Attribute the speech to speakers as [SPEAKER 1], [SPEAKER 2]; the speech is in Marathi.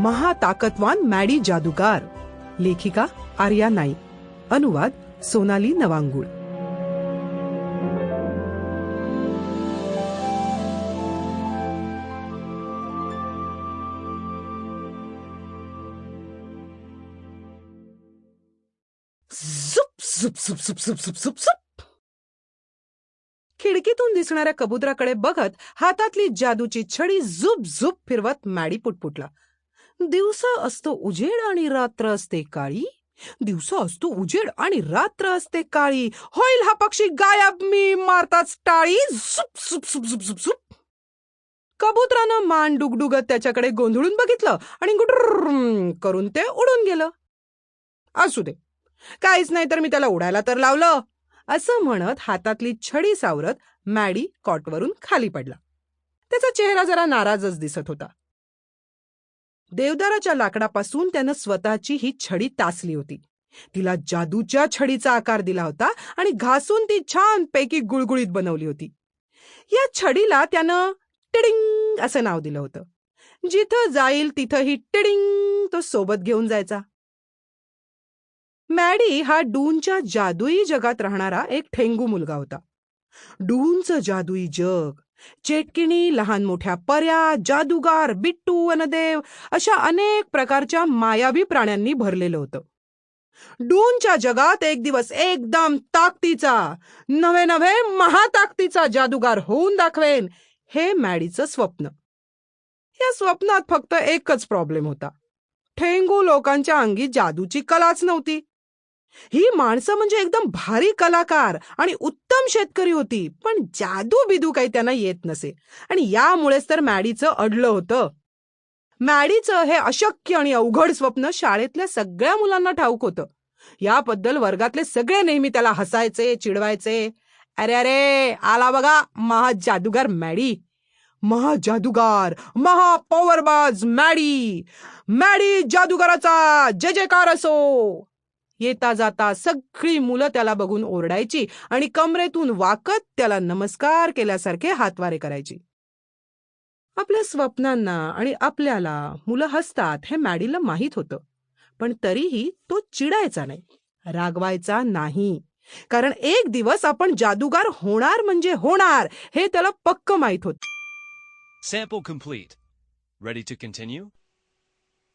[SPEAKER 1] महाताकतवान मॅडी जादूगार. लेखिका आर्या नाईक. अनुवाद सोनाली नवांगुळ. खिडकीतून दिसणाऱ्या कबुतराकडे बघत हातातली जादूची छडी झुप झुप फिरवत मॅडी पुटपुटला. दिवसा असतो उजेड आणि रात्र असते काळी. दिवसा असतो उजेड आणि रात्र असते काळी. होईल हा पक्षी गायब. मी मारताच टाळी. झुप झुप झुप झुप झुप झुप. कबुतरानं मान डुगडुगत त्याच्याकडे गोंधळून बघितलं आणि गुटर करून ते उडून गेलं. असू दे. काहीच नाही तर मी त्याला उडायला तर लावलं. असं म्हणत हातातली छडी सावरत मॅडी कॉटवरून खाली पडला. त्याचा चेहरा जरा नाराजच दिसत होता. देवदाराच्या लाकडापासून त्यानं स्वतःची ही छडी तासली होती. तिला जादूच्या छडीचा आकार दिला होता आणि घासून ती छान पैकी गुळगुळीत बनवली होती. या छडीला त्यानं टिडिंग असं नाव दिलं होतं. जिथं जाईल तिथं ही टिडिंग तो सोबत घेऊन जायचा. मॅडी हा डूनच्या जादुई जगात राहणारा एक ठेंगू मुलगा होता. डूनचं जादुई जग चेटकिणी लहान मोठ्या पर्या जादूगार बिट्टू वनदेव अशा अनेक प्रकारच्या मायावी प्राण्यांनी भरलेलं होतं. डूनच्या जगात एक दिवस एकदम ताकदीचा नवे नवे महाताकदीचा जादूगार होऊन दाखवेन हे मॅडीचं स्वप्न. या स्वप्नात फक्त एकच प्रॉब्लेम होता. ठेंगू लोकांच्या अंगी जादूची कलाच नव्हती. ही माणसं म्हणजे एकदम भारी कलाकार आणि उत्तम शेतकरी होती पण जादू बिदू काही त्यांना येत नसे. आणि यामुळेच तर मॅडीचं अडलं होतं. मॅडीचं हे अशक्य आणि अवघड स्वप्न शाळेतल्या सगळ्या मुलांना ठाऊक होतं. याबद्दल वर्गातले सगळे नेहमी त्याला हसायचे चिडवायचे. अरे अरे आला बघा महा जादूगार मॅडी. महा जादूगार महा पॉवरबाज मॅडी. मॅडी जादूगाराचा जय जयकार असो. येता जाता सगळी मुलं त्याला बघून ओरडायची आणि कमरेतून वाकत त्याला नमस्कार केल्यासारखे हातवारे करायची. आपल्या स्वप्नांना आणि आपल्याला मुलं हसतात हे मॅडीला माहीत होतं पण तरीही तो चिडायचा नाही रागवायचा नाही. कारण एक दिवस आपण जादूगार होणार म्हणजे होणार हे त्याला पक्क माहीत होत.